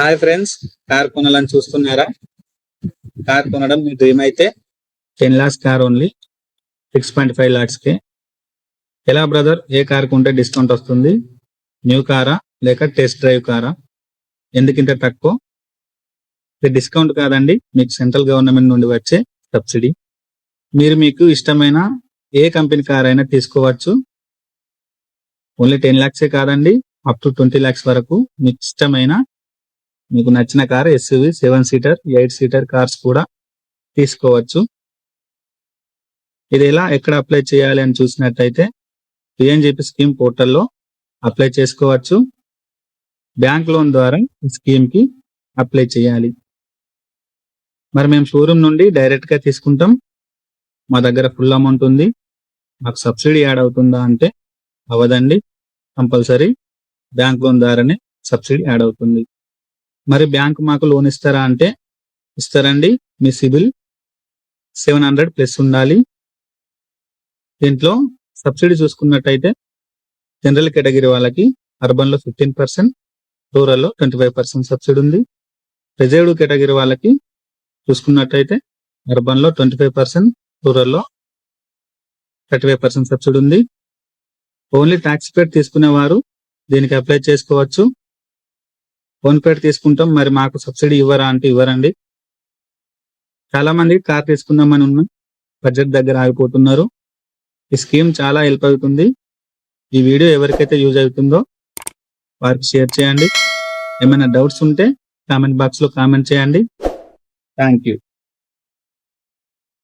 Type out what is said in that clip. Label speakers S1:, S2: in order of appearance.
S1: Hi friends car కొనాలని చూస్తున్నారా? Car కొనడం మీ డ్రీమ్ అయితే ten lakhs car only six point five లాక్స్కి. ఎలా బ్రదర్ ఏ కార్ కొంటే డిస్కౌంట్ వస్తుంది? న్యూ కారా లేక టెస్ట్ డ్రైవ్ కారా ఎందుకింత తక్కువ? ఇది డిస్కౌంట్ కాదండి మీకు సెంట్రల్ గవర్నమెంట్ నుండి వచ్చే సబ్సిడీ మీరు మీకు ఇష్టమైన ఏ కంపెనీ కార్ అయినా తీసుకోవచ్చు. ఓన్లీ టెన్ లాక్సే కాదండి అప్ టు ట్వంటీ లాక్స్ వరకు మీకు ఇష్టమైన మీకు నచ్చిన car SUV seven seater eight seater cars కూడా తీసుకోవచ్చు. ఇది ఎలా ఎక్కడ అప్లై చేయాలి అని చూసినట్టయితే పిఎన్జిపి స్కీమ్ పోర్టల్లో అప్లై చేసుకోవచ్చు. బ్యాంక్ లోన్ ద్వారా ఈ స్కీమ్కి అప్లై చేయాలి. మరి మేము షోరూమ్ నుండి డైరెక్ట్గా తీసుకుంటాం. మా దగ్గర ఫుల్ అమౌంట్ ఉంది. మాకు సబ్సిడీ యాడ్ అవుతుందా అంటే అవ్వదండి. కంపల్సరీ బ్యాంక్ లోన్ ద్వారానే సబ్సిడీ యాడ్ అవుతుంది. మరి బ్యాంక్ మాకు లోన్ ఇస్తారా అంటే ఇస్తారండి. మీ సిబిల్ సెవెన్ హండ్రెడ్ ప్లస్ ఉండాలి. దీంట్లో సబ్సిడీ చూసుకున్నట్టయితే జనరల్ కేటగిరీ వాళ్ళకి అర్బన్లో ఫిఫ్టీన్ పర్సెంట్ రూరల్లో ట్వంటీ ఫైవ్ పర్సెంట్ సబ్సిడీ ఉంది. రిజర్వ్డ్ కేటగిరీ వాళ్ళకి చూసుకున్నట్టయితే అర్బన్లో ట్వంటీ ఫైవ్ పర్సెంట్ రూరల్లో థర్టీ ఫైవ్ పర్సెంట్ సబ్సిడీ ఉంది. ఓన్లీ ట్యాక్స్ పేడ్ తీసుకునేవారు దీనికి అప్లై చేసుకోవచ్చు. ఫోన్ పేడ్ తీసుకుంటాం. మరి మాకు సబ్సిడీ ఇవ్వరా అంటే ఇవ్వరండి. చాలా మంది కార్ తీసుకుందామని ఉన్న బడ్జెట్ దగ్గర ఆగిపోతున్నారు. ఈ స్కీమ్ చాలా హెల్ప్ అవుతుంది. ఈ వీడియో ఎవరికైతే యూజ్ అవుతుందో వారికి షేర్ చేయండి. ఏమైనా డౌట్స్ ఉంటే కామెంట్ బాక్స్లో కామెంట్ చేయండి. Thank you.